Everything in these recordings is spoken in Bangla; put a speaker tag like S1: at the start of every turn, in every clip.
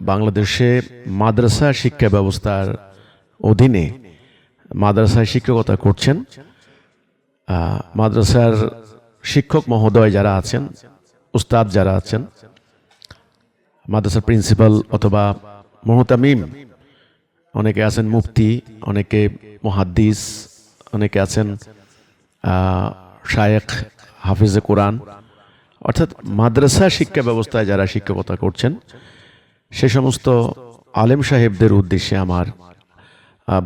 S1: বাংলাদেশে মাদ্রাসা শিক্ষা ব্যবস্থার অধীনে মাদ্রাসায় শিক্ষকতা করছেন। মাদ্রাসার শিক্ষক মহোদয় যারা আছেন, উস্তাদ যারা আছেন, মাদ্রাসার প্রিন্সিপাল অথবা মোহতামিম, অনেকে আছেন মুফতি, অনেকে মুহাদ্দিস, অনেকে আছেন শায়েখ হাফিজে কোরআন। অর্থাৎ মাদ্রাসা শিক্ষা ব্যবস্থায় যারা শিক্ষকতা করছেন সে সমস্ত আলেম সাহেবদের উদ্দেশ্যে আমার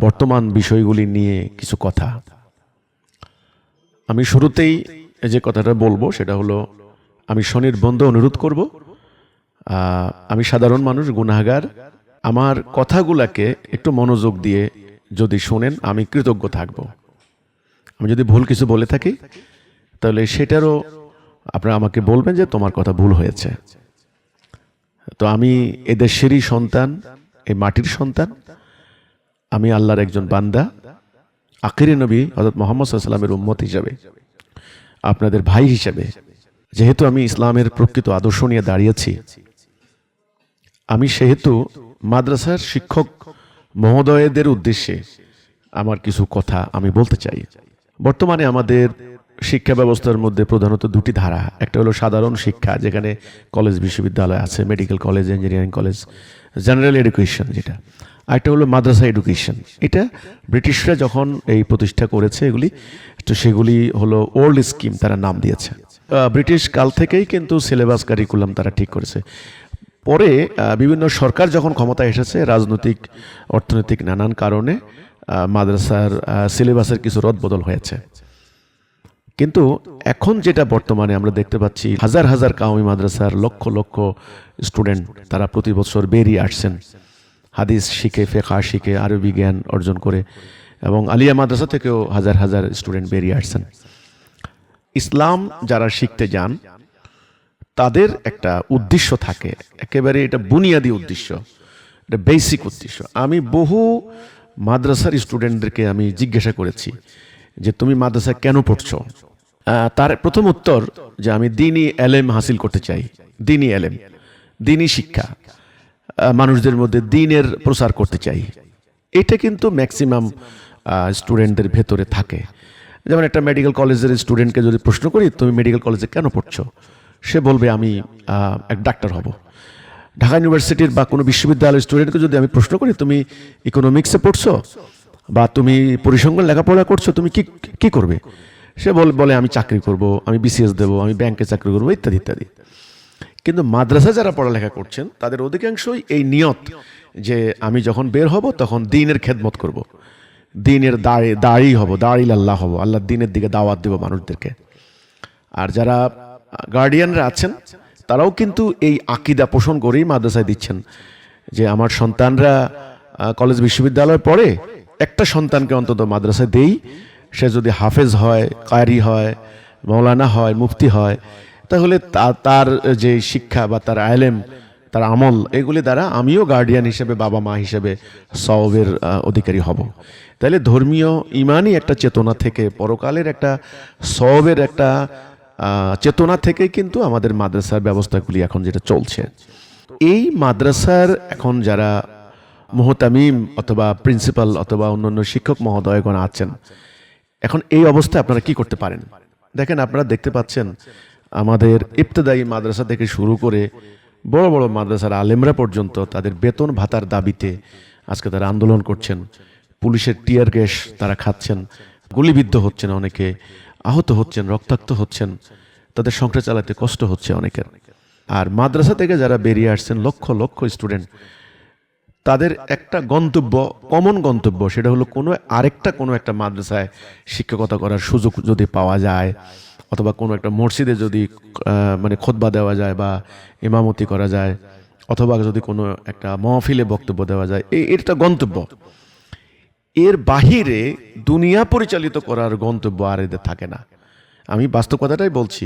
S1: বর্তমান বিষয়গুলি নিয়ে কিছু কথা। আমি শুরুতেই যে কথাটা বলব সেটা হলো, আমি স্বনির্বন্ধ অনুরোধ করব আমি সাধারণ মানুষ, গুনাহগার, আমার কথাগুলাকে একটু মনোযোগ দিয়ে যদি শোনেন, আমি কৃতজ্ঞ থাকব। আমি যদি ভুল কিছু বলে থাকি, তাহলে সেটারও আপনারা আমাকে বলবেন যে তোমার কথা ভুল হয়েছে। তো আমি এদেশেরই সন্তান, এই মাটির সন্তান। আমি আল্লাহর একজন বান্দা, আখিরি নবী হজরত মোহাম্মদ সাল্লামের উম্মত হিসাবে, আপনাদের ভাই হিসাবে। যেহেতু আমি ইসলামের প্রকৃত আদর্শ নিয়ে দাঁড়িয়েছি, আমি সেহেতু মাদ্রাসার শিক্ষক মহোদয়দের উদ্দেশ্যে আমার কিছু কথা আমি বলতে চাই। বর্তমানে আমাদের শিক্ষা ব্যবস্থার মধ্যে প্রধানত দুটি ধারা। একটা হলো সাধারণ শিক্ষা, যেখানে কলেজ বিশ্ববিদ্যালয় আছে medical college engineering college general education যেটা। আরেকটা হলো মাদ্রাসা এডুকেশন এটা ব্রিটিশরা যখন এই প্রতিষ্ঠা করেছে এগুলি, তো সেগুলি হলো ওল্ড স্কিম তারা নাম দিয়েছে। ব্রিটিশ কাল থেকেই কিন্তু সিলেবাস কারিকুলাম তারা ঠিক করেছে। পরে বিভিন্ন সরকার যখন ক্ষমতায় এসেছে, রাজনৈতিক, অর্থনৈতিক নানান কারণে মাদ্রাসার সিলেবাসের কিছু রদবদল হয়েছে। কিন্তু এখন যেটা বর্তমানে আমরা দেখতে পাচ্ছি, হাজার হাজার কাউমি মাদ্রাসার লক্ষ লক্ষ স্টুডেন্ট তারা প্রতি বছর বেরিয়ে আসছেন। হাদিস শিখে ফেখা শিখে, আরবি জ্ঞান অর্জন করে এবং আলিয়া মাদ্রাসা থেকেও হাজার হাজার স্টুডেন্ট বেরিয়ে আসছেন। ইসলাম যারা শিখতে যান, তাদের একটা উদ্দেশ্য থাকে। একেবারে এটা বুনিয়াদি উদ্দেশ্য। এটা বেসিক উদ্দেশ্য। আমি বহু মাদ্রাসার স্টুডেন্টদেরকে আমি জিজ্ঞাসা করেছি যে, তুমি মাদ্রাসা কেন পড়ছো? তার প্রথম উত্তর যে আমি দিনই এলেম হাসিল করতে চাই। দিনই এলেম। দিনই শিক্ষা। মানুষদের মধ্যে দিনের প্রসার করতে চাই। এটা কিন্তু ম্যাক্সিমাম স্টুডেন্টদের ভেতরে থাকে। যেমন একটা মেডিকেল কলেজের স্টুডেন্টকে যদি প্রশ্ন করি, তুমি মেডিকেল কলেজে কেন পড়ছো? সে বলবে, আমি এক ডাক্তার হব। ঢাকা ইউনিভার্সিটির বা কোনো বিশ্ববিদ্যালয়ের স্টুডেন্টকে যদি আমি প্রশ্ন করি, তুমি ইকোনমিক্সে পড়ছো? বা তুমি পরিসংখ্যান লেখাপড়া করছ? তুমি কি কি করবে? সে বল- আমি চাকরি করব, আমি বিসিএস দেবো, আমি ব্যাংকে চাকরি করব, ইত্যাদি ইত্যাদি কিন্তু মাদ্রাসা যারা পড়ালেখা করছেন, তাদের অধিকাংশই এই নিয়ত যে আমি যখন বের হব, তখন দিনের খেদমত করব। দিনের দাঁড়ি দাঁড়ি হব, দাঁড়ি আল্লাহ হব আল্লাহর দিনের দিকে দাওয়াত দেব মানুষদেরকে আর যারা গার্ডিয়ানরা আছেন, তারাও কিন্তু এই আকিদা পোষণ করেই মাদ্রাসায় দিচ্ছেন যে আমার সন্তানরা কলেজ বিশ্ববিদ্যালয়ে পড়ে, একটা সন্তানকে অন্তত মাদ্রাসায় দেই সে যদি হাফেজ হয়, কারি হয়, মৌলানা হয়, মুফতি হয়, তাহলে তার যে শিক্ষা বা তার আলেম, তার আমল, এগুলি দ্বারা আমিও গার্ডিয়ান হিসেবে, বাবা মা হিসেবে সবের অধিকারী হব। তাহলে ধর্মীয় ইমানই একটা চেতনা থেকে, পরকালের একটা সবের একটা চেতনা থেকে কিন্তু আমাদের মাদ্রাসার ব্যবস্থাগুলি এখন যেটা চলছে। এই মাদ্রাসার এখন যারা মোহতামিম অথবা প্রিন্সিপাল অথবা অন্যান্য শিক্ষক মহোদয়গণ আছেন এখন এই অবস্থায় আপনারা কি করতে পারেন? দেখেন, আপনারা দেখতে পাচ্ছেন, আমাদের ইবতদায়ী মাদ্রাসা থেকে শুরু করে বড় বড় মাদ্রাসার আলেমরা পর্যন্ত তাদের বেতন ভাতার দাবিতে আজকে তারা আন্দোলন করছেন। পুলিশের টিয়ার গ্যাস তারা খাচ্ছেন, গুলিবিদ্ধ হচ্ছেন অনেকে, আহত হচ্ছেন, রক্তাক্ত হচ্ছেন, তাদের সংসার চালাতে কষ্ট হচ্ছে অনেকের। আর মাদ্রাসা থেকে যারা বেরিয়ে আসছেন, লক্ষ লক্ষ স্টুডেন্ট তাদের একটা গন্তব্য কমন গন্তব্য, সেটা হলো কোনো আরেকটা, কোনো একটা মাদ্রাসায় শিক্ষকতা করার সুযোগ যদি পাওয়া যায়, অথবা কোনো একটা মসজিদে যদি মানে খোদবা দেওয়া যায় বা ইমামতি করা যায়, অথবা যদি কোনো একটা মহফিলে বক্তব্য দেওয়া যায় এই এটা গন্তব্য। এর বাহিরে দুনিয়া পরিচালিত করার গন্তব্য আর এদের থাকে না। আমি বাস্তব কথাটাই বলছি,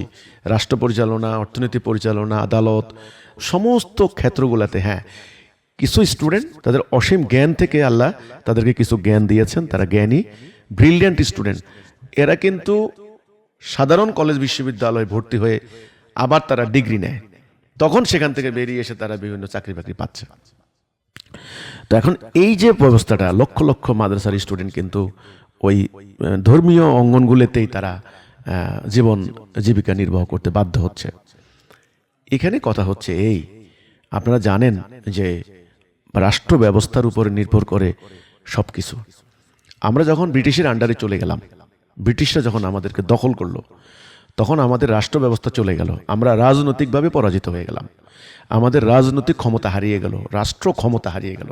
S1: রাষ্ট্র পরিচালনা, অর্থনীতি পরিচালনা, আদালত, সমস্ত ক্ষেত্রগুলোতে হ্যাঁ কিছু স্টুডেন্ট তাদের অসীম জ্ঞান থেকে আল্লাহ তাদেরকে কিছু জ্ঞান দিয়েছেন, তারা জ্ঞানী, ব্রিলিয়ান্ট স্টুডেন্ট। এরা কিন্তু সাধারণ কলেজ বিশ্ববিদ্যালয়ে ভর্তি হয়ে আবার তারা ডিগ্রি নেয়। তখন সেখান থেকে বেরিয়ে এসে তারা বিভিন্ন চাকরি বাকরি পাচ্ছে। তো এখন এই যে ব্যবস্থাটা, লক্ষ লক্ষ মাদ্রাসার স্টুডেন্ট কিন্তু ওই ধর্মীয় অঙ্গনগুলোতেই তারা জীবন, জীবিকা নির্বাহ করতে বাধ্য হচ্ছে। এখানে কথা হচ্ছে এই, আপনারা জানেন যে রাষ্ট্র ব্যবস্থার উপরে নির্ভর করে সব কিছু আমরা যখন ব্রিটিশের আন্ডারে চলে গেলাম, ব্রিটিশরা যখন আমাদেরকে দখল করল, তখন আমাদের রাষ্ট্র ব্যবস্থা চলে গেল। আমরা রাজনৈতিকভাবে পরাজিত হয়ে গেলাম। আমাদের রাজনৈতিক ক্ষমতা হারিয়ে গেল, রাষ্ট্র ক্ষমতা হারিয়ে গেল।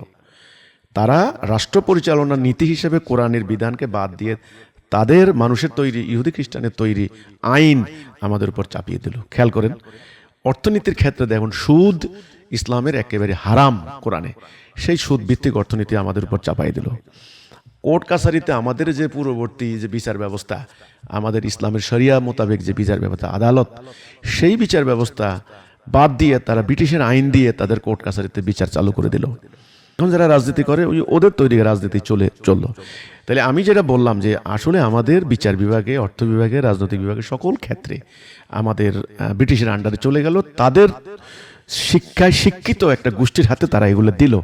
S1: তারা রাষ্ট্র পরিচালনার নীতি হিসেবে কোরআনের বিধানকে বাদ দিয়ে তাদের মানুষের তৈরি, ইহুদি খ্রিস্টানের তৈরি আইন আমাদের উপর চাপিয়ে দিল। খেয়াল করেন, অর্থনীতির ক্ষেত্রে দেখুন, সুদ ইসলামের একেবারে হারাম কোরআনে। সেই সুদ ভিত্তিক অর্থনীতি আমাদের উপর চাপাই দিল। কোর্ট কাছারিতে আমাদের যে পূর্ববর্তী যে বিচার ব্যবস্থা, আমাদের ইসলামের শরিয়া মোতাবেক যে বিচার ব্যবস্থা, আদালত, সেই বিচার ব্যবস্থা বাদ দিয়ে তারা ব্রিটিশের আইন দিয়ে তাদের কোর্ট কাছারিতে বিচার চালু করে দিল। এখন যারা রাজনীতি করে, ওই ওদের তৈরি রাজনীতি চলে, চলল। তাহলে আমি যেটা বললাম যে আসলে আমাদের বিচার বিভাগে, অর্থ বিভাগে, রাজনৈতিক বিভাগে সকল ক্ষেত্রে আমাদের ব্রিটিশের আন্ডারে চলে গেল। তাদের শিক্ষায় শিক্ষিত একটা গোষ্ঠীর হাতে তারা এগুলো দিল।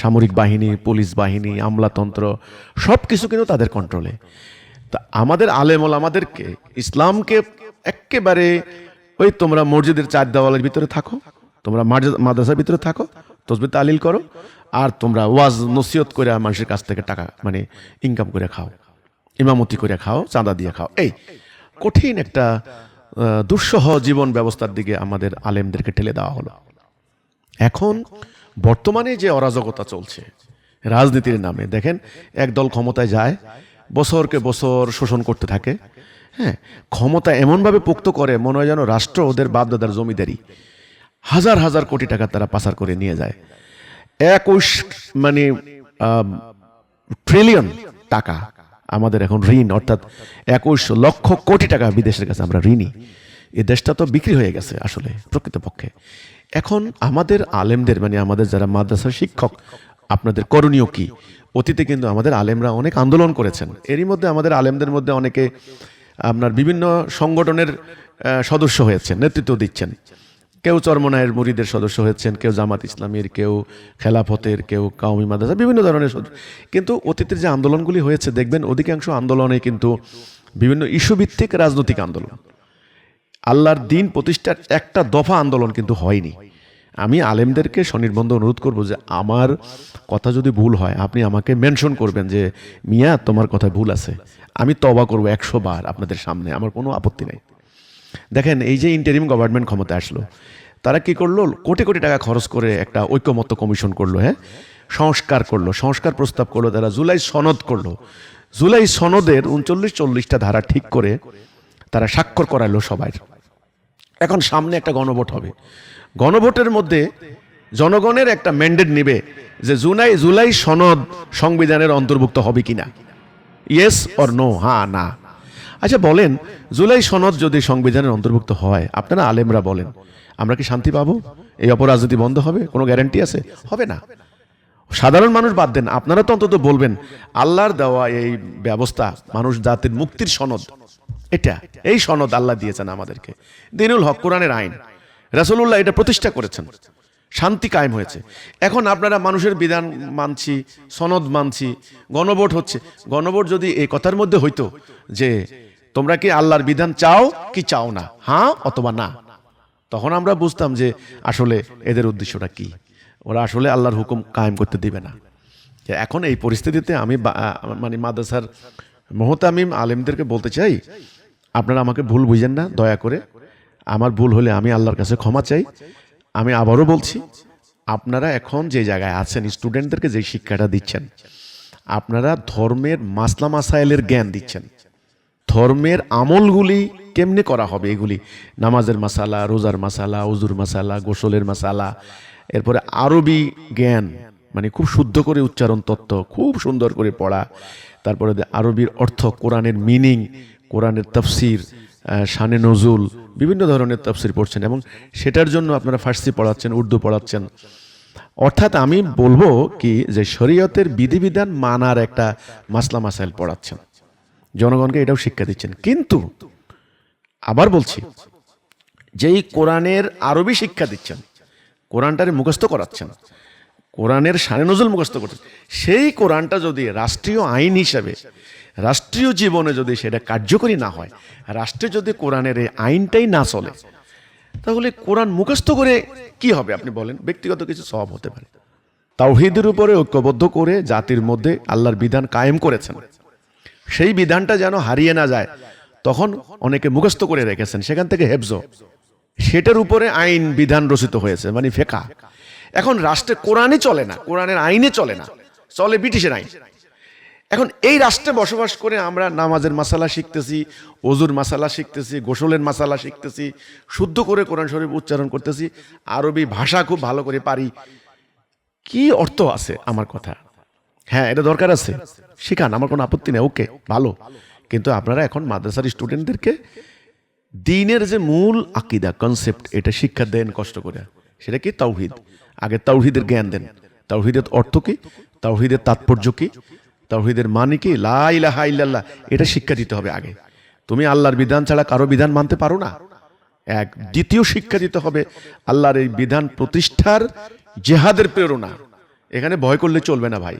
S1: সামরিক বাহিনী, পুলিশ বাহিনী, আমলাতন্ত্র সব কিছু কিন্তু তাদের কন্ট্রোলে তা আমাদের আলেমল আমাদেরকে ইসলামকে একেবারে ওই তোমরা মসজিদের চার দেওয়ালের ভিতরে থাকো, তোমরা মাদ্রাসার ভিতরে থাকো, তসবি তালিল করো, আর তোমরা ওয়াজ নসিহত করে মানুষের কাছ থেকে টাকা মানে ইনকাম করে খাও, ইমামতি করে খাও, চাঁদা দিয়ে খাও। এই কঠিন একটা দুঃসহ জীবন ব্যবস্থার দিকে আমাদের আলেমদেরকে ঠেলে দেওয়া হলো। এখন বর্তমানে যে অরাজকতা চলছে, রাজনীতির নামে, দেখেন, একদল ক্ষমতায় যায়, বছরকে বছর শোষণ করতে থাকে হ্যাঁ ক্ষমতা এমনভাবে পোক্ত করে, মনে হয় যেন রাষ্ট্র ওদের বাপদাদার জমিদারি। হাজার হাজার কোটি টাকা তারা পাচার করে নিয়ে যায়। একুশ মানে ট্রিলিয়ন টাকা আমাদের এখন ঋণ, অর্থাৎ একুশ লক্ষ কোটি টাকা বিদেশের কাছে আমরা ঋণী এই দেশটা তো বিক্রি হয়ে গেছে আসলে, প্রকৃতপক্ষে। এখন আমাদের আলেমদের মানে আমাদের যারা মাদ্রাসার শিক্ষক, আপনাদের করণীয় কি? অতীতে কিন্তু আমাদের আলেমরা অনেক আন্দোলন করেছেন। এরই মধ্যে আমাদের আলেমদের মধ্যে অনেকে আপনার বিভিন্ন সংগঠনের সদস্য হয়েছেন, নেতৃত্ব দিচ্ছেন। কেউ চরমনায়ের মুরিদের সদস্য হয়েছেন, কেউ জামাত ইসলামীর, কেউ খেলাফতের, কেউ কাউমি মাদ্রাসা, বিভিন্ন ধরনের সদস্য। কিন্তু অতীতের যে আন্দোলনগুলি হয়েছে, দেখবেন অধিকাংশ আন্দোলনে কিন্তু বিভিন্ন ইস্যুভিত্তিক রাজনৈতিক আন্দোলন। আল্লাহর দিন প্রতিষ্ঠার একটা দফা আন্দোলন কিন্তু হয়নি। আমি আলেমদেরকে স্বনির্বন্ধ অনুরোধ করব যে আমার কথা যদি ভুল হয়, আপনি আমাকে মেনশন করবেন যে, মিয়া, তোমার কথা ভুল আছে। আমি তবা করব একশো বার আপনাদের সামনে, আমার কোনো আপত্তি নেই। দেখেন, এই যে ইন্টারিম গভর্নমেন্ট ক্ষমতা আসলো, তারা কি করল? কোটি কোটি টাকা খরচ করে একটা ঐক্যমত্য কমিশন করল হ্যাঁ? সংস্কার করল, সংস্কার প্রস্তাব করল, তারা জুলাই সনদ করল। জুলাই সনদের উনচল্লিশ চল্লিশটা ধারা ঠিক করে তারা স্বাক্ষর করালো সবাই। এখন সামনে একটা গণভোট হবে। গণভোটের মধ্যে জনগণের একটা ম্যান্ডেট নেবে যে জুলাই জুলাই সনদ সংবিধানের অন্তর্ভুক্ত হবে কিনা। ইয়েস অর নো হ্যাঁ না। আচ্ছা বলেন, জুলাই সনদ যদি সংবিধানের অন্তর্ভুক্ত হয়, আপনারা আলেমরা বলেন, আমরা কি শান্তি পাবো? এই অপরাজনীতি বন্ধ হবে? কোনো গ্যারান্টি আছে? হবে না। সাধারণ মানুষ বাদ দেন, আপনারা তো অন্তত বলবেন, আল্লাহর দেওয়া এই ব্যবস্থা, মানুষ জাতির মুক্তির সনদ এটা, এই সনদ আল্লাহ দিয়েছেন আমাদেরকে। দিনুল হক, কোরআনের আইন। রাসূলুল্লাহ এটা প্রতিষ্ঠা করেছেন। শান্তি কায়েম হয়েছে। এখন আপনারা মানুষের বিধান মানছি, সনদ মানছি, গণভোট হচ্ছে। গণভোট যদি এই কথার মধ্যে হইতো যে, তোমরা কি আল্লাহর বিধান চাও কি চাও না? হ্যাঁ অথবা না। তখন আমরা বুঝতাম যে, আসলে এদের উদ্দেশ্যটা কি? ওরা আসলে আল্লাহর হুকুম কায়েম করতে দিবে না। এখন এই পরিস্থিতিতে আমি মানে মাদ্রাসার মহতামিম আলেমদেরকে বলতে চাই আপনারা আমাকে ভুল বুঝেন না, দয়া করে। আমার ভুল হলে আমি আল্লাহর কাছে ক্ষমা চাই। আমি আবারও বলছি, আপনারা এখন যে জায়গায় আছেন, স্টুডেন্টদেরকে যে শিক্ষাটা দিচ্ছেন, আপনারা ধর্মের মাসলা মাসাইলের জ্ঞান দিচ্ছেন। ধর্মের আমলগুলি কেমনে করা হবে এগুলি? নামাজের মাসালা, রোজার মাসালা, উজুর মাসালা, গোসলের মাসালা, এরপরে আরবি জ্ঞান মানে খুব শুদ্ধ করে উচ্চারণ তত্ত্ব, খুব সুন্দর করে পড়া, তারপরে আরবির অর্থ, কোরআনের মিনিং কোরআনের তফসির শানে নজুল, বিভিন্ন ধরনের তফসির পড়ছেন এবং সেটার জন্য আপনারা ফার্সি পড়াচ্ছেন, উর্দু পড়াচ্ছেন। অর্থাৎ আমি বলব কি যে শরীয়তের বিধিবিধান মানার একটা মাসলা মাসাইল পড়াচ্ছেন। জনগণকে এটাও শিক্ষা দিচ্ছেন। কিন্তু আবার বলছি, যেই কোরআনের আরবি শিক্ষা দিচ্ছেন, কোরআনটারে মুখস্থ করাচ্ছেন, কোরআনের সানে নজল মুখস্থ করতে সেই কোরআনটা যদি রাষ্ট্রীয় আইন হিসাবে রাষ্ট্রীয় জীবনে যদি সেটা কার্যকরী না হয়, রাষ্ট্রে যদি কোরআনের এই আইনটাই না চলে, তাহলে কোরআন মুখস্থ করে কি হবে আপনি বলেন? ব্যক্তিগত কিছু সব হতে পারে। তাওহিদের উপরে ঐক্যবদ্ধ করে জাতির মধ্যে আল্লাহর বিধান কায়েম করেছেন। সেই বিধানটা যেন হারিয়ে না যায়, তখন অনেকে মুখস্থ করে রেখেছেন, সেখান থেকে হেফজ। সেটার উপরে আইন বিধান রচিত হয়েছে মানে ফেকা। এখন রাষ্ট্রে কোরআনই চলে না, কোরআনের আইনে চলে না, চলে ব্রিটিশের আইন। এখন এই রাষ্ট্রে বসবাস করে আমরা নামাজের মাসালা শিখতেছি অজুর মাসালা শিখতেছি, গোসলের মাসালা শিখতেছি, শুদ্ধ করে কোরআন শরীফ উচ্চারণ করতেছি, আরবি ভাষা খুব ভালো করে পারি। কি অর্থ আছে আমার কথা? হ্যাঁ এটা দরকার আছে। শিখান, আমার কোনো আপত্তি নেই, ওকে, ভালো। কিন্তু আপনারা এখন মাদ্রাসার স্টুডেন্টদেরকে দিনের যে মূল আকিদা কনসেপ্ট এটা শিক্ষা দেন কষ্ট করে। সেটা কি? তাওহিদ। আগে তাওহিদের জ্ঞান দেন। তাওহিদের অর্থ কি? তাওহিদের তাৎপর্য কি? তাওহিদের মানে কি? লা ইলাহা ইল্লাল্লাহ। এটা শিক্ষা দিতে হবে আগে। তুমি আল্লাহর বিধান ছাড়া কারও বিধান মানতে পারো না? এক। দ্বিতীয় শিক্ষা দিতে হবে, আল্লাহর এই বিধান প্রতিষ্ঠার জেহাদের প্রেরণা। এখানে ভয় করলে চলবে না ভাই।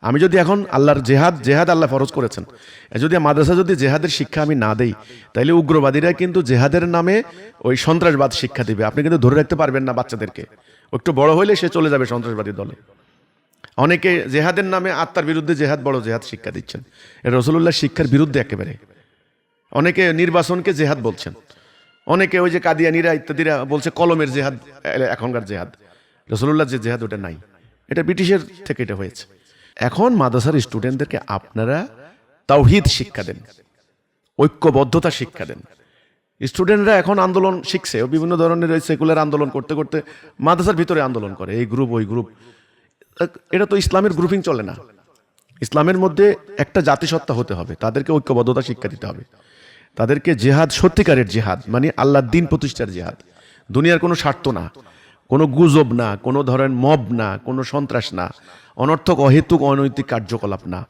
S1: আমি যদি এখন আল্লাহর জেহাদ জেহাদ আল্লাহ ফরজ করেছেন। যদি মাদ্রাসা যদি জেহাদের শিক্ষা আমি না দেই তাহলে উগ্রবাদীরা কিন্তু জেহাদের নামে ওই সন্ত্রাসবাদ শিক্ষা দিবে। আপনি কিন্তু ধরে রাখতে পারবেন না বাচ্চাদেরকে। একটু বড় হইলে সে চলে যাবে সন্ত্রাসবাদী দলে। অনেকে জেহাদের নামে আত্মার বিরুদ্ধে জেহাদ বড় জেহাদ শিক্ষা দিচ্ছেন। এটা রসুল্লাহ শিক্ষার বিরুদ্ধে একেবারে। অনেকে নির্বাচনকে জেহাদ বলছেন। অনেকে ওই যে কাদিয়ানিরা ইত্যাদিরা বলছে কলমের জেহাদ এখনকার জেহাদ। রসুল্লাহ যে জেহাদ ওটা নাই। এটা ব্রিটিশের থেকে এটা হয়েছে। এখন মাদ্রাসার স্টুডেন্টদেরকে আপনারা তাওহিদ শিক্ষা দেন, ঐক্যবদ্ধতা শিক্ষা দেন। স্টুডেন্টরা এখন আন্দোলন শিখছে বিভিন্ন ধরনের সেকুলার আন্দোলন করতে করতে মাদ্রাসার ভিতরে আন্দোলন করে। এই গ্রুপ, ওই গ্রুপ। এটা তো ইসলামের গ্রুপিং চলে না। ইসলামের মধ্যে একটা জাতিসত্তা হতে হবে, তাদেরকে ঐক্যবদ্ধতা শিক্ষা দিতে হবে। তাদেরকে জেহাদ, সত্যিকারের জেহাদ মানে আল্লাহর দিন প্রতিষ্ঠার জেহাদ। দুনিয়ার কোনো স্বার্থ না, কোনো গুজব না, কোনো ধরেন মব না, কোনো সন্ত্রাস না, অনর্থক, অহেতুক, অনৈতিক কার্যকলাপ না।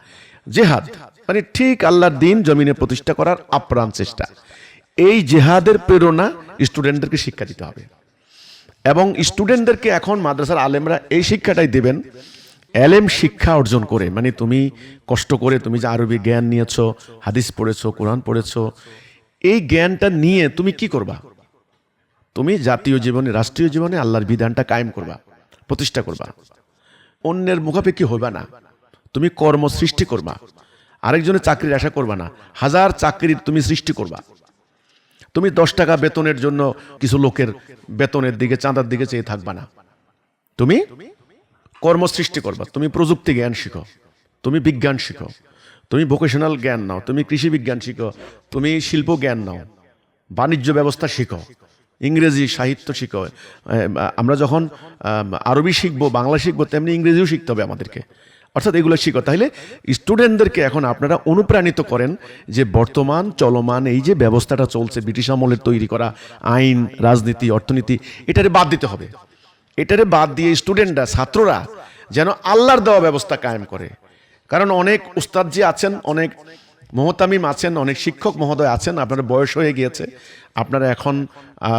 S1: জেহাদ মানে ঠিক আল্লাহর দিন জমিনে প্রতিষ্ঠা করার আপ্রাণ চেষ্টা। এই জেহাদের প্রেরণা স্টুডেন্টদেরকে শিক্ষা দিতে হবে। এবং স্টুডেন্টদেরকে এখন মাদ্রাসার আলেমরা এই শিক্ষাটাই দেবেন, এলেম শিক্ষা অর্জন করে। মানে তুমি কষ্ট করে তুমি যে আরবি জ্ঞান নিয়েছো, হাদিস পড়েছো, কোরআন পড়েছো, এই জ্ঞানটা নিয়ে তুমি কি করবা? তুমি জাতীয় জীবনে, রাষ্ট্রীয় জীবনে আল্লাহর বিধানটা কায়েম করবা, প্রতিষ্ঠা করবা। অন্যের মুখাপেক্ষি হইবা না। তুমি কর্ম সৃষ্টি করবা। আরেকজনের চাকরির আশা করবা না। হাজার চাকরির তুমি সৃষ্টি করবা। তুমি দশ টাকা বেতনের জন্য কিছু লোকের বেতনের দিকে, চাঁদার দিকে চেয়ে থাকবা না। তুমি কর্ম সৃষ্টি করবা। তুমি প্রযুক্তি জ্ঞান শিখো। তুমি বিজ্ঞান শিখো। তুমি ভোকেশনাল জ্ঞান নাও। তুমি কৃষি বিজ্ঞান শিখো। তুমি শিল্প জ্ঞান নাও। বাণিজ্য ব্যবস্থা শিখো। ইংরেজি সাহিত্য শিখো। আমরা যখন আরবি শিখব, বাংলা শিখব, তেমনি ইংরেজিও শিখতে হবে আমাদেরকে। অর্থাৎ এগুলো শিখো। তাহলে স্টুডেন্টদেরকে এখন আপনারা অনুপ্রাণিত করেন যে বর্তমান চলমান এই যে ব্যবস্থাটা চলছে, ব্রিটিশ আমলের তৈরি করা আইন, রাজনীতি, অর্থনীতি, এটারে বাদ দিতে হবে। এটারে বাদ দিয়ে স্টুডেন্টরা ছাত্ররা যেন আল্লাহর দেওয়া ব্যবস্থা কায়েম করে। কারণ অনেক উস্তাদ যে আছেন, অনেক মহতামিম আছেন, অনেক শিক্ষক মহোদয় আছেন আপনার বয়স হয়ে গিয়েছে। আপনারা এখন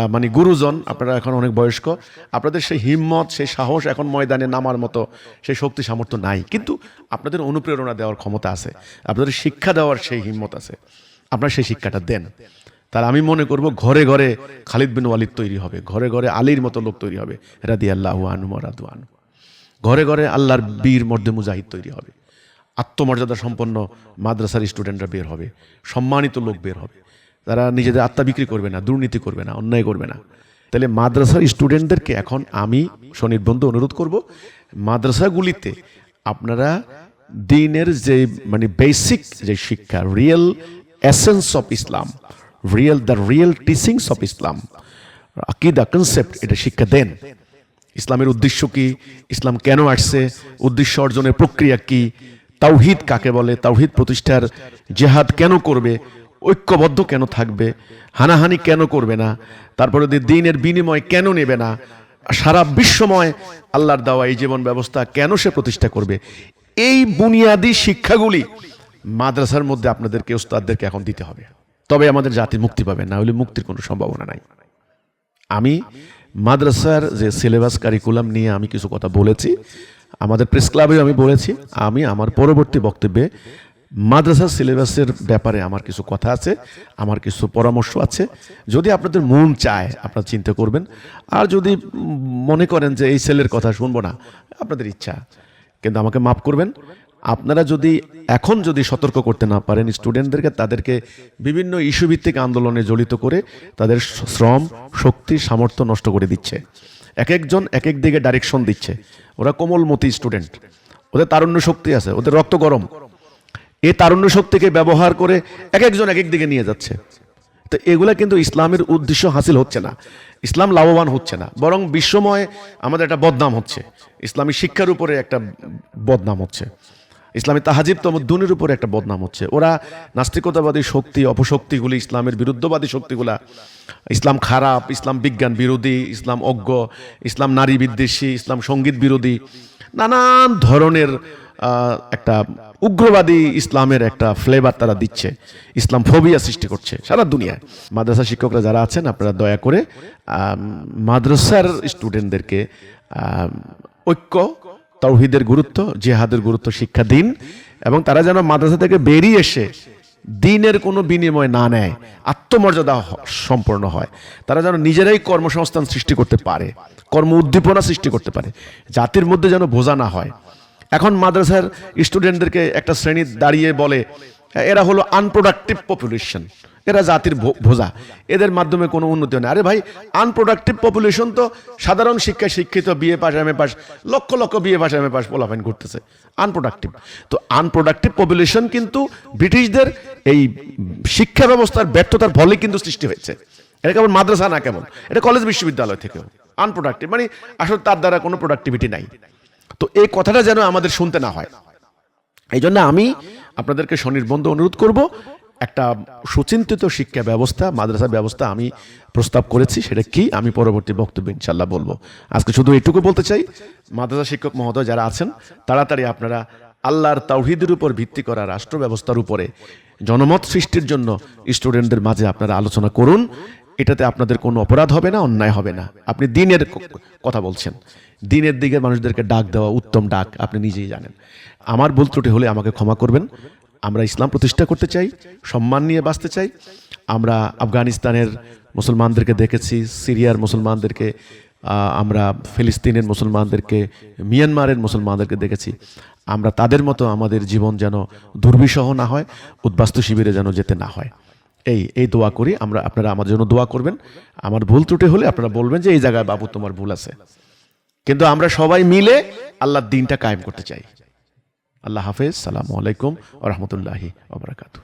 S1: মানে গুরুজন, আপনারা এখন অনেক বয়স্ক। আপনাদের সেই হিম্মত, সেই সাহস এখন ময়দানে নামার মতো সেই শক্তি সামর্থ্য নাই। কিন্তু আপনাদের অনুপ্রেরণা দেওয়ার ক্ষমতা আছে। আপনাদের শিক্ষা দেওয়ার সেই হিম্মত আছে। আপনারা সেই শিক্ষাটা দেন। তাহলে আমি মনে করব ঘরে ঘরে খালিদ বিন ওয়ালিদ তৈরি হবে। ঘরে ঘরে আলীর মতো লোক তৈরি হবে। রাদি আল্লাহ আনু মরাদু আনু ঘরে ঘরে আল্লাহর বীর মধ্যে মুজাহিদ তৈরি হবে। আত্মমর্যাদা সম্পন্ন মাদ্রাসার স্টুডেন্টরা বের হবে, সম্মানিত লোক বের হবে। তারা নিজেদের আত্মা বিক্রি করবে না, দুর্নীতি করবে না, অন্যায় করবে না। তাহলে মাদ্রাসার স্টুডেন্টদেরকে এখন আমি স্বনির্বন্ধ অনুরোধ করব, মাদ্রাসাগুলিতে আপনারা দিনের যে মানে বেসিক যে শিক্ষা real essence of Islam real the real teachings of Islam আকিদা কনসেপ্ট এটা শিক্ষা দেন। ইসলামের উদ্দেশ্য কি? ইসলাম কেন আসছে? উদ্দেশ্য অর্জনের প্রক্রিয়া কি? তাওহিদ কাকে বলে? তাওহিদ প্রতিষ্ঠার জেহাদ কেন করবে? ঐক্যবদ্ধ কেন থাকবে? হানাহানি কেন করবে না? তারপরে দিনের বিনিময় কেন নেবে না? সারা বিশ্বময় আল্লাহর দেওয়া এই জীবন ব্যবস্থা কেন সে প্রতিষ্ঠা করবে? এই বুনিয়াদি শিক্ষাগুলি মাদ্রাসার মধ্যে আপনাদেরকে, উস্তাদদেরকে এখন দিতে হবে। তবে আমাদের জাতি মুক্তি পাবে, না হলে মুক্তির কোনো সম্ভাবনা নাই। আমি মাদ্রাসার যে সিলেবাস কারিকুলাম নিয়ে আমি কিছু কথা বলেছি আমাদের প্রেস ক্লাবেও আমি বলেছি, আমি আমার পরবর্তী বক্তব্যে মাদ্রাসা সিলেবাসের ব্যাপারে আমার কিছু কথা আছে, আমার কিছু পরামর্শ আছে। যদি আপনাদের মন চায়, আপনারা চিন্তা করবেন। আর যদি মনে করেন যে এই সেলের কথা শুনব না, আপনাদের ইচ্ছা, কিন্তু আমাকে মাফ করবেন। আপনারা যদি এখন যদি সতর্ক করতে না পারেন স্টুডেন্টদেরকে তাদেরকে বিভিন্ন ইস্যুভিত্তিক আন্দোলনে জড়িত করে তাদের শ্রম, শক্তি, সামর্থ্য নষ্ট করে দিচ্ছে। এক একজন এক এক দিকে ডাইরেকশন দিচ্ছে। ওরা কোমলমতি স্টুডেন্ট ওদের তারুণ্য শক্তি আছে, ওদের রক্ত গরম। এই তারুণ্য শক্তিকে ব্যবহার করে এক একজন এক এক দিকে নিয়ে যাচ্ছে। তো এগুলা কিন্তু ইসলামের উদ্দেশ্য হাসিল হচ্ছে না। ইসলাম লাভবান হচ্ছে না, বরং বিশ্বময় আমাদের একটা বদনাম হচ্ছে। ইসলামী শিক্ষার উপরে একটা বদনাম হচ্ছে। ইসলামী তাহাজিব তমদ্দুনের উপরে একটা বদনাম হচ্ছে। ওরা নাস্তিকতাবাদী শক্তি, অপশক্তিগুলি, ইসলামের বিরুদ্ধবাদী শক্তিগুলা। ইসলাম খারাপ, ইসলাম বিজ্ঞান বিরোধী, ইসলাম অজ্ঞ, ইসলাম নারী বিদ্বেষী, ইসলাম সংগীত বিরোধী। নানান ধরনের একটা উগ্রবাদী ইসলামের একটা ফ্লেভার তারা দিচ্ছে। ইসলাম ফোবিয়া সৃষ্টি করছে সারা দুনিয়ায়। মাদ্রাসা শিক্ষকরা যারা আছেন, আপনারা দয়া করে মাদ্রাসার স্টুডেন্টদেরকে ঐক্য তৌহিদের গুরুত্ব, জেহাদের গুরুত্ব, শিক্ষা, দিন। এবং তারা যেন মাদ্রাসা থেকে বেরিয়ে এসে দিনের কোনো বিনিময় না নেয়, আত্মমর্যাদা সম্পন্ন হয়। তারা যেন নিজেরাই কর্মসংস্থান সৃষ্টি করতে পারে, কর্ম উদ্দীপনা সৃষ্টি করতে পারে, জাতির মধ্যে যেন বোঝা না হয়। এখন মাদ্রাসার স্টুডেন্টদেরকে একটা শ্রেণি দাঁড়িয়ে বলে, এরা হলো আনপ্রোডাক্টিভ পপুলেশন এরা জাতির ভোজা। এদের মাধ্যমে কোনো উন্নতি হয় না। আরে ভাই আনপ্রোডাক্টিভ পপুলেশন তো সাধারণ শিক্ষায় শিক্ষিত, BA pass M A pass lakh lakh BA pass M A pass পোলাফাইন করতেছে আনপ্রোডাক্টিভ তো আনপ্রোডাক্টিভ পপুলেশন কিন্তু ব্রিটিশদের এই শিক্ষা ব্যবস্থার ব্যর্থতার ফলে কিন্তু সৃষ্টি হয়েছে। এটা কেমন মাদ্রাসা না কেমন? এটা কলেজ বিশ্ববিদ্যালয় থেকেও। আনপ্রোডাক্টিভ মানে আসলে তার দ্বারা কোনো প্রোডাক্টিভিটি নাই। তো এই কথাটা যেন আমাদের শুনতে না হয়। এই জন্য আমি আপনাদেরকে স্বনির্বন্ধ অনুরোধ করব একটা সুচিন্তিত শিক্ষা ব্যবস্থা, মাদ্রাসা ব্যবস্থা আমি প্রস্তাব করেছি, সেটা কি আমি পরবর্তী বক্তব্য ইনশাল্লাহ বলব। আজকে শুধু এটুকু বলতে চাই, মাদ্রাসা শিক্ষক মহোদয় যারা আছেন, তাড়াতাড়ি আপনারা আল্লাহর তাওহিদের উপর ভিত্তি করা রাষ্ট্র ব্যবস্থার উপরে জনমত সৃষ্টির জন্য স্টুডেন্টদের মাঝে আপনারা আলোচনা করুন। এটাতে আপনাদের কোনো অপরাধ হবে না, অন্যায় হবে না। আপনি দিনের কথা বলছেন। দিনের দিকে মানুষদেরকে ডাক দেওয়া উত্তম ডাক, আপনি নিজেই জানেন। আমার ভুল ত্রুটি হলে আমাকে ক্ষমা করবেন। আমরা ইসলাম প্রতিষ্ঠা করতে চাই, সম্মান নিয়ে বাঁচতে চাই। আমরা আফগানিস্তানের মুসলমানদেরকে দেখেছি, সিরিয়ার মুসলমানদেরকে আমরা ফিলিস্তিনের মুসলমানদেরকে, মিয়ানমারের মুসলমানদেরকে দেখেছি। আমরা তাদের মতো আমাদের জীবন যেন দুর্বিষহ না হয়, উদ্বাস্তু শিবিরে যেন যেতে না হয়। এই এই দোয়া করি। আমরা, আপনারা আমার জন্য দোয়া করবেন। আমার ভুল ত্রুটি হলে আপনারা বলবেন যে, এই জায়গায় বাবু, তোমার ভুল আছে। কিন্তু আমরা সবাই মিলে আল্লাহর দিনটা কায়েম করতে চাই। আল্লাহ হাফেজ সালামু আলাইকুম ও রহমতুল্লাহি ওবরাকাতু